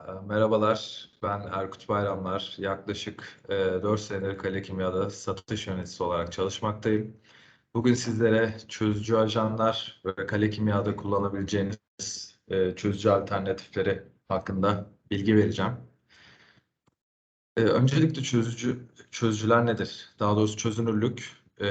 Ee, Merhabalar, ben Erkut Bayramlar. Yaklaşık e, 4 senedir Kale Kimya'da satış yöneticisi olarak çalışmaktayım. Bugün sizlere çözücü ajanlar ve Kale Kimya'da kullanabileceğiniz e, çözücü alternatifleri hakkında bilgi vereceğim. E, öncelikle çözücü çözücüler nedir? Daha doğrusu çözünürlük e,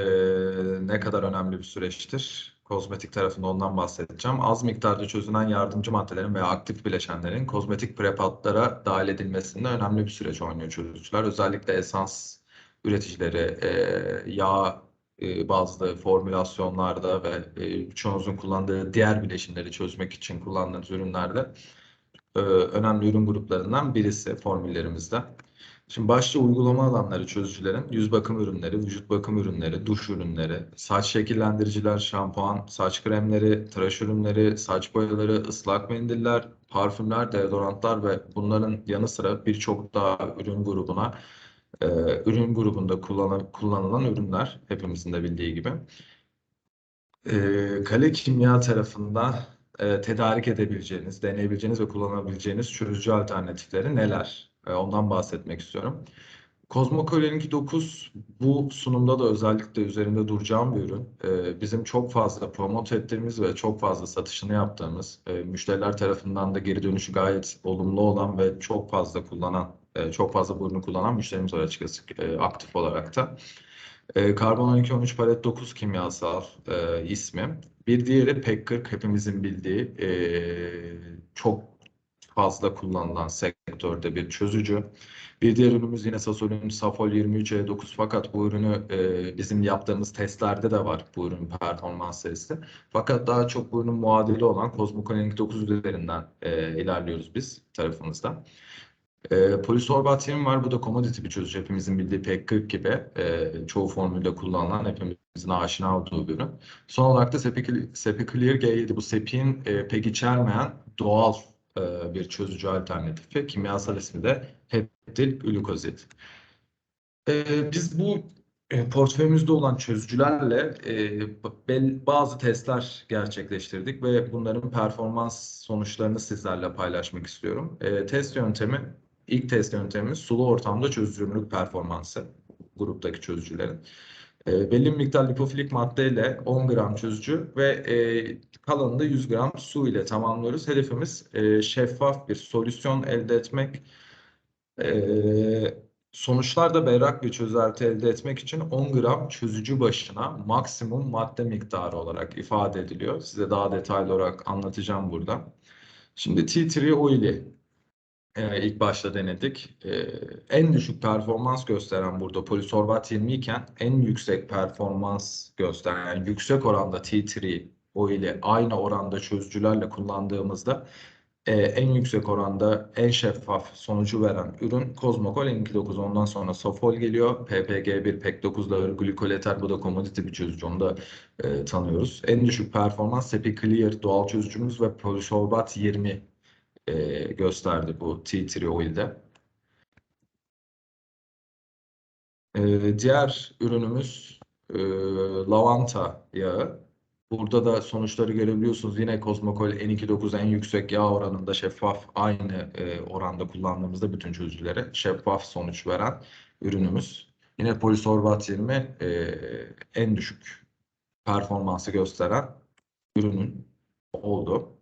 ne kadar önemli bir süreçtir? Kozmetik tarafında ondan bahsedeceğim. Az miktarda çözünen yardımcı maddelerin veya aktif bileşenlerin kozmetik prepatlara dahil edilmesinde önemli bir süreç oynuyor çözücüler. Özellikle esans üreticileri, e, yağ e, bazlı formülasyonlarda ve e, çoğunuzun kullandığı diğer bileşimleri çözmek için kullandığınız ürünlerde e, önemli ürün gruplarından birisi formüllerimizde. Şimdi başta uygulama alanları çözücülerin yüz bakım ürünleri, vücut bakım ürünleri, duş ürünleri, saç şekillendiriciler, şampuan, saç kremleri, tıraş ürünleri, saç boyaları, ıslak mendiller, parfümler, deodorantlar ve bunların yanı sıra birçok daha ürün grubuna e, ürün grubunda kullanılan, kullanılan ürünler hepimizin de bildiği gibi. E, Kale Kimya tarafında e, tedarik edebileceğiniz, deneyebileceğiniz ve kullanabileceğiniz çözücü alternatifleri neler? E, ondan bahsetmek istiyorum. Kozmokolenik 9 bu sunumda da özellikle üzerinde duracağım bir ürün. E, bizim çok fazla promote ettiğimiz ve çok fazla satışını yaptığımız, e, müşteriler tarafından da geri dönüşü gayet olumlu olan ve çok fazla kullanan, çok fazla bu ürünü kullanan müşterimiz var açıkçası aktif olarak da. Karbon 12 13 palet 9 kimyasal ismi. Bir diğeri PEC 40 hepimizin bildiği çok fazla kullanılan sektörde bir çözücü. Bir diğer ürünümüz yine Sasol'ün Safol 23E9 fakat bu ürünü e, bizim yaptığımız testlerde de var bu ürün performans serisi. Fakat daha çok bu ürünün muadili olan Cosmoconing 9 üzerinden e, ilerliyoruz biz tarafımızda. E, polisorbat 20 var. Bu da commodity bir çözücü. Hepimizin bildiği PEC 40 gibi e, çoğu formülde kullanılan hepimizin aşina olduğu bir ürün. Son olarak da Sepiclear G7. Bu Sepik'in e, pek içermeyen doğal e, bir çözücü alternatifi. Kimyasal ismi de heptil glukozit. E, biz bu e, portföyümüzde olan çözücülerle bazı testler gerçekleştirdik ve bunların performans sonuçlarını sizlerle paylaşmak istiyorum. Test yöntemi, ilk test yöntemimiz sulu ortamda çözünürlük performansı gruptaki çözücülerin. E, belli bir miktar lipofilik maddeyle 10 gram çözücü ve e, kalanını da 100 gram su ile tamamlıyoruz. Hedefimiz e, şeffaf bir solüsyon elde etmek. E, sonuçlarda berrak bir çözelti elde etmek için 10 gram çözücü başına maksimum madde miktarı olarak ifade ediliyor. Size daha detaylı olarak anlatacağım burada. Şimdi T3 oili e, ilk başta denedik. E, en düşük performans gösteren burada polisorbat 20 iken en yüksek performans gösteren yani yüksek oranda T3 o ile aynı oranda çözücülerle kullandığımızda e, en yüksek oranda en şeffaf sonucu veren ürün Cosmocol N29 ondan sonra Sofol geliyor. PPG1 PEC9 da glikoleter bu da commodity bir çözücü onu da e, tanıyoruz. En düşük performans Sepi Clear doğal çözücümüz ve Polisorbat 20 e, gösterdi bu T3 Oil'de. E, diğer ürünümüz e, lavanta yağı. Burada da sonuçları görebiliyorsunuz. Yine Cosmocol N29 en yüksek yağ oranında şeffaf aynı e, oranda kullandığımızda bütün çözücülere şeffaf sonuç veren ürünümüz. Yine polisorbat 20 e, en düşük performansı gösteren ürünün oldu.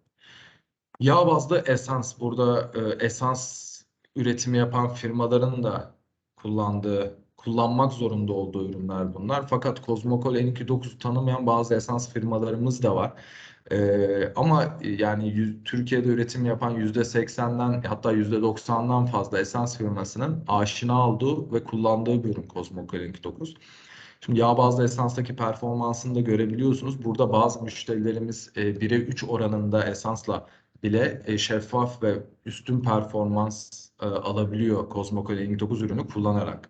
Yağ bazlı esans. Burada e, esans üretimi yapan firmaların da kullandığı, kullanmak zorunda olduğu ürünler bunlar. Fakat Kozmokol N29 tanımayan bazı esans firmalarımız da var. Ee, ama yani yüz, Türkiye'de üretim yapan yüzde seksenden hatta yüzde doksandan fazla esans firmasının aşina olduğu ve kullandığı bir ürün Kozmokol N29. Şimdi yağ bazlı esanstaki performansını da görebiliyorsunuz. Burada bazı müşterilerimiz e, 1'e 3 oranında esansla bile e, şeffaf ve üstün performans e, alabiliyor Cosmocol 29 ürünü kullanarak.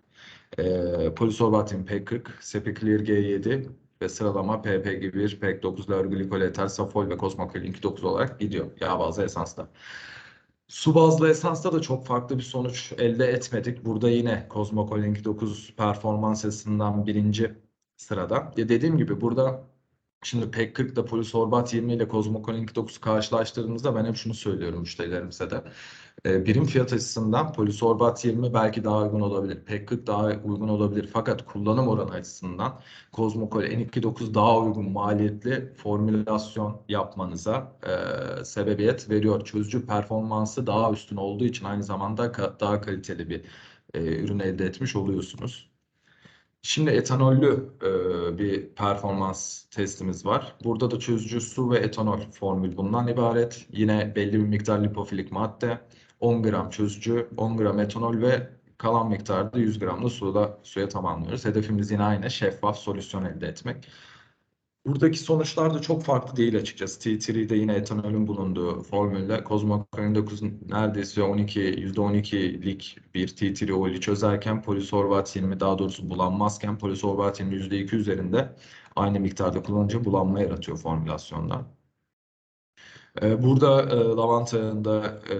E, Polisorbatin P40, Sepiclear G7 ve sıralama PPG1, PEC9, Lörglikol Eter, Safol ve Cosmocol 29 olarak gidiyor yağ bazlı esansta. Su bazlı esansta da çok farklı bir sonuç elde etmedik. Burada yine Cosmocol 29 performans açısından birinci sırada. Ya dediğim gibi burada Şimdi PEC 40 ile Polisorbat 20 ile Kozmokol 9'u karşılaştırdığımızda ben hep şunu söylüyorum müşterilerimize de. E, birim fiyat açısından Polisorbat 20 belki daha uygun olabilir. PEC 40 daha uygun olabilir. Fakat kullanım oranı açısından Kozmokol N29 daha uygun maliyetli formülasyon yapmanıza e, sebebiyet veriyor. Çözücü performansı daha üstün olduğu için aynı zamanda ka- daha kaliteli bir e, ürün elde etmiş oluyorsunuz. Şimdi etanollü e, bir performans testimiz var. Burada da çözücü su ve etanol formül bundan ibaret. Yine belli bir miktar lipofilik madde, 10 gram çözücü, 10 gram etanol ve kalan miktarda 100 gram da suda, suya tamamlıyoruz. Hedefimiz yine aynı şeffaf solüsyon elde etmek. Buradaki sonuçlar da çok farklı değil açıkçası. T3'de yine etanolün bulunduğu formülle Kozmokorin 9 neredeyse 12, %12'lik bir T3 oili çözerken polisorbat 20 daha doğrusu bulanmazken polisorbat 20 %2 üzerinde aynı miktarda kullanıcı bulanma yaratıyor formülasyonda. Ee, Burada e, lavanta yağında e,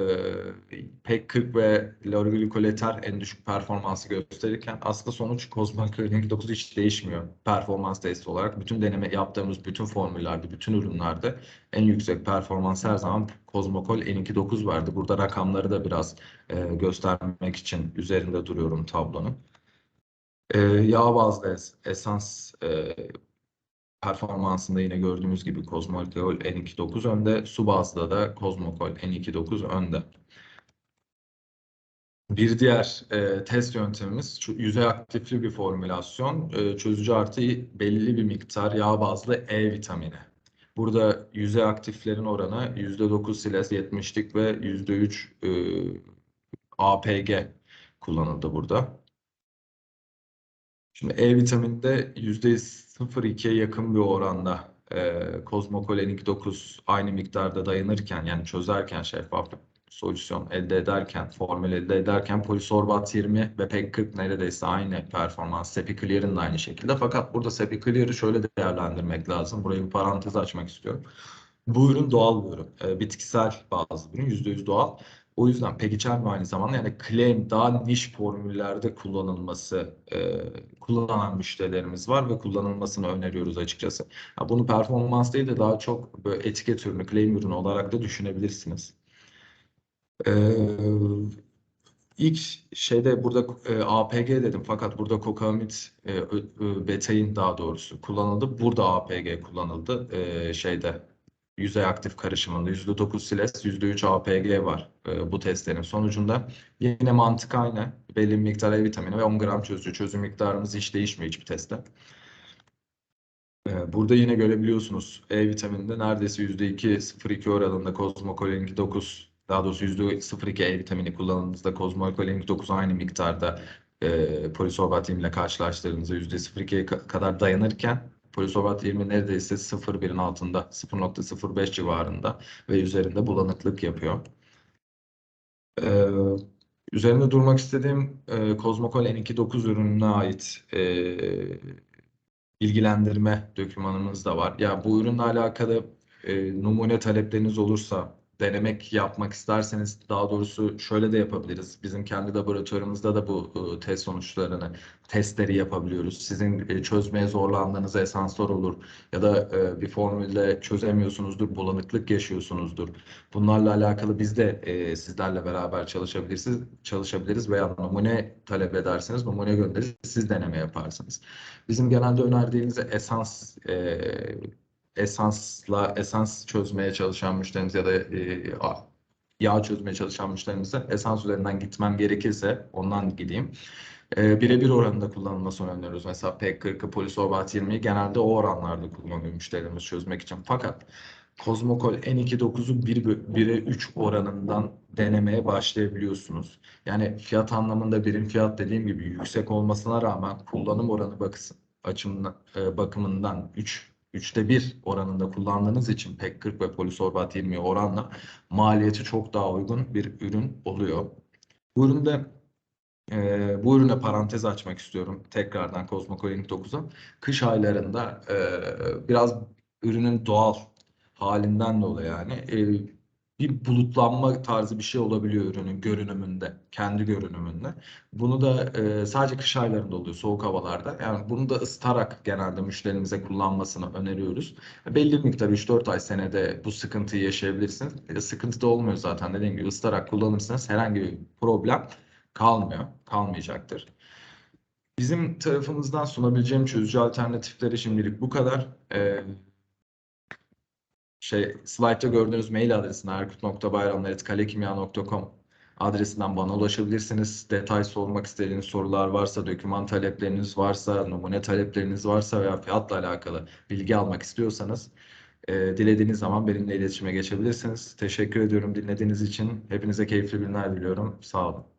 PEC 40 ve lorglikoleter en düşük performansı gösterirken aslında sonuç Kozmokorin 9 hiç değişmiyor performans testi olarak. Bütün deneme yaptığımız bütün formüllerde, bütün ürünlerde en yüksek performans her zaman Kozmokol N29 verdi. Burada rakamları da biraz e, göstermek için üzerinde duruyorum tablonun. E, yağ bazlı es- esans e, performansında yine gördüğümüz gibi Kozmokol N29 önde. Su bazda da Kozmokol N29 önde. Bir diğer e, test yöntemimiz yüzey aktifli bir formülasyon. E, çözücü artı belli bir miktar yağ bazlı E vitamini. Burada yüzey aktiflerin oranı %9 siles 70'lik ve %3 e, APG kullanıldı burada. Şimdi E vitamininde %0,2'ye yakın bir oranda e, Kozmokol N29 aynı miktarda dayanırken yani çözerken şeffaf solüsyon elde ederken, formül elde ederken Polisorbat 20 ve PEC 40 neredeyse aynı performans. Sepiclear'ın da aynı şekilde. Fakat burada Sepiclear'ı şöyle değerlendirmek lazım. Burayı bir parantez açmak istiyorum. Bu ürün doğal bir ürün. E, bitkisel bazı bir ürün. %100 doğal. O yüzden içermiyor aynı zamanda yani claim daha niş formüllerde kullanılması e, kullanan müşterilerimiz var ve kullanılmasını öneriyoruz açıkçası. Ya bunu performans değil de daha çok böyle etiket ürünü, claim ürünü olarak da düşünebilirsiniz. Ee, ilk şeyde burada e, APG dedim fakat burada kokamit e, ö- betain daha doğrusu kullanıldı. Burada APG kullanıldı e, şeyde yüzey aktif karışımında %9 siles, %3 APG var e, bu testlerin sonucunda. Yine mantık aynı. Belli bir miktar E vitamini ve 10 gram çözücü. Çözüm miktarımız hiç değişmiyor hiçbir testte. E, Burada yine görebiliyorsunuz E vitamininde neredeyse %2 0,2 oranında Kozmokolin 9 daha doğrusu %0,2 E vitamini kullandığınızda Kozmokolin 9 aynı miktarda e, polisorbat 20 ile karşılaştırdığınızda %0,2'ye ka- kadar dayanırken polisorbat 20 neredeyse 0,1'in altında 0,05 civarında ve üzerinde bulanıklık yapıyor. Ee, üzerinde durmak istediğim e, Kozmokol N29 ürününe ait e, bilgilendirme dokümanımız da var. Ya bu ürünle alakalı e, numune talepleriniz olursa denemek yapmak isterseniz daha doğrusu şöyle de yapabiliriz. Bizim kendi laboratuvarımızda da bu e, test sonuçlarını, testleri yapabiliyoruz. Sizin e, çözmeye zorlandığınız esanslar olur ya da e, bir formülde çözemiyorsunuzdur, bulanıklık yaşıyorsunuzdur. Bunlarla alakalı biz de sizlerle beraber çalışabiliriz, çalışabiliriz veya numune talep ederseniz numune göndeririz, siz deneme yaparsınız. Bizim genelde önerdiğimiz esans esansla esans çözmeye çalışan müşterimiz ya da e, yağ çözmeye çalışan müşterimize esans üzerinden gitmem gerekirse ondan gideyim. E, birebir oranında kullanılmasını öneriyoruz. Mesela PEC40'ı, polisorbat 20'yi genelde o oranlarda kullanıyor müşterimiz çözmek için. Fakat Kozmokol N29'u 1, 1'e 3 oranından denemeye başlayabiliyorsunuz. Yani fiyat anlamında birim fiyat dediğim gibi yüksek olmasına rağmen kullanım oranı bakısın, açımından, e, bakımından 3 üçte bir oranında kullandığınız için PEC 40 ve polisorbat 20 oranla maliyeti çok daha uygun bir ürün oluyor. Bu üründe e, bu ürüne parantez açmak istiyorum tekrardan Cosmocoin 9'a. Kış aylarında e, biraz ürünün doğal halinden dolayı yani e, bir bulutlanma tarzı bir şey olabiliyor ürünün görünümünde, kendi görünümünde. Bunu da e, sadece kış aylarında oluyor, soğuk havalarda. Yani bunu da ısıtarak genelde müşterimize kullanmasını öneriyoruz. Belli bir miktar 3-4 ay senede bu sıkıntıyı yaşayabilirsiniz. E, sıkıntı da olmuyor zaten dediğim gibi ısıtarak kullanırsanız herhangi bir problem kalmıyor, kalmayacaktır. Bizim tarafımızdan sunabileceğim çözücü alternatifleri şimdilik bu kadar. Ee, şey slide'da gördüğünüz mail adresine erkut.bayramlar.kalekimya.com adresinden bana ulaşabilirsiniz. Detay sormak istediğiniz sorular varsa, doküman talepleriniz varsa, numune talepleriniz varsa veya fiyatla alakalı bilgi almak istiyorsanız e, dilediğiniz zaman benimle iletişime geçebilirsiniz. Teşekkür ediyorum dinlediğiniz için. Hepinize keyifli günler diliyorum. Sağ olun.